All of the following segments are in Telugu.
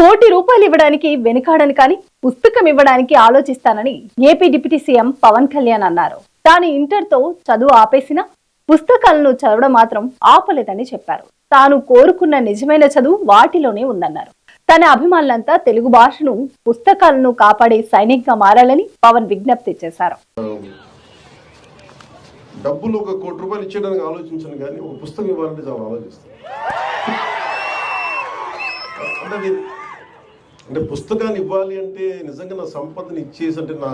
కోటి రూపాయలు ఇవ్వడానికి వెనుకాడని కానీ పుస్తకం ఇవ్వడానికి ఆలోచిస్తానని AP deputy CM Pawan Kalyan అన్నారు. తాను ఇంటర్తో చదువు ఆపేసిన పుస్తకాలను చదవడం మాత్రం ఆపలేదని చెప్పారు. తాను కోరుకున్న నిజమైన చదువు వాటిలోనే ఉందన్నారు. తన అభిమానులంతా తెలుగు భాషను పుస్తకాలను కాపాడే సైనిక్గా మారాలని పవన్ విజ్ఞప్తి చేశారు. డబ్బులు ఒక కోటి రూపాయలు ఇచ్చేయడానికి ఆలోచించను కానీ ఒక పుస్తకం ఇవ్వాలంటే చాలా ఆలోచిస్తాను. అంటే పుస్తకాన్ని ఇవ్వాలి అంటే నిజంగా నా సంపదని ఇచ్చేసి అంటే నా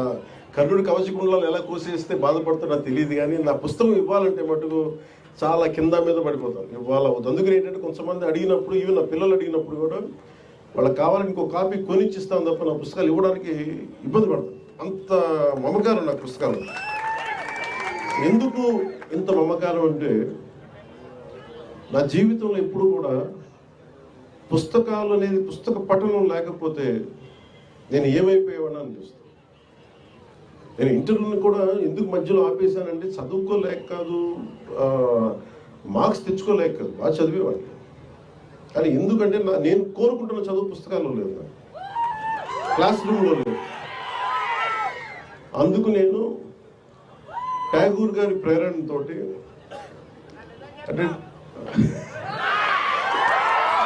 కర్ణుడి కవచకుండలాలు ఎలా కోసేస్తే బాధపడతాడో నాకు తెలియదు కానీ నా పుస్తకం ఇవ్వాలంటే మటుకు చాలా కింద మీద పడిపోతాను. ఇవ్వాలి అవుతుంది అందుకని ఏంటంటే కొంతమంది అడిగినప్పుడు ఇవి నా పిల్లలు అడిగినప్పుడు కూడా వాళ్ళకి కావాలని ఇంకో కాపీ కొనిచ్చిస్తాను తప్ప నా పుస్తకాలు ఇవ్వడానికి ఇబ్బంది పడతాను. అంత మమకారం నా పుస్తకాలు ఎందుకు ఇంత మమకారం అంటే నా జీవితంలో ఎప్పుడు కూడా పుస్తకాలు అనేది పుస్తక పఠనం లేకపోతే నేను ఏమైపోయేవాడిని అనిపిస్తుంది నేను ఇంటర్వ్యూని కూడా ఎందుకు మధ్యలో ఆపేశానంటే చదువుకోలేక కాదు మార్క్స్ తెచ్చుకోలేక కాదు బాగా చదివేవాడిని. కానీ ఎందుకంటే నా నేను కోరుకుంటున్న చదువు పుస్తకాల్లో లేదు క్లాస్ రూమ్లో లేదు. అందుకు నేను ట్యాగూర్ గారి ప్రేరణతోటి అంటే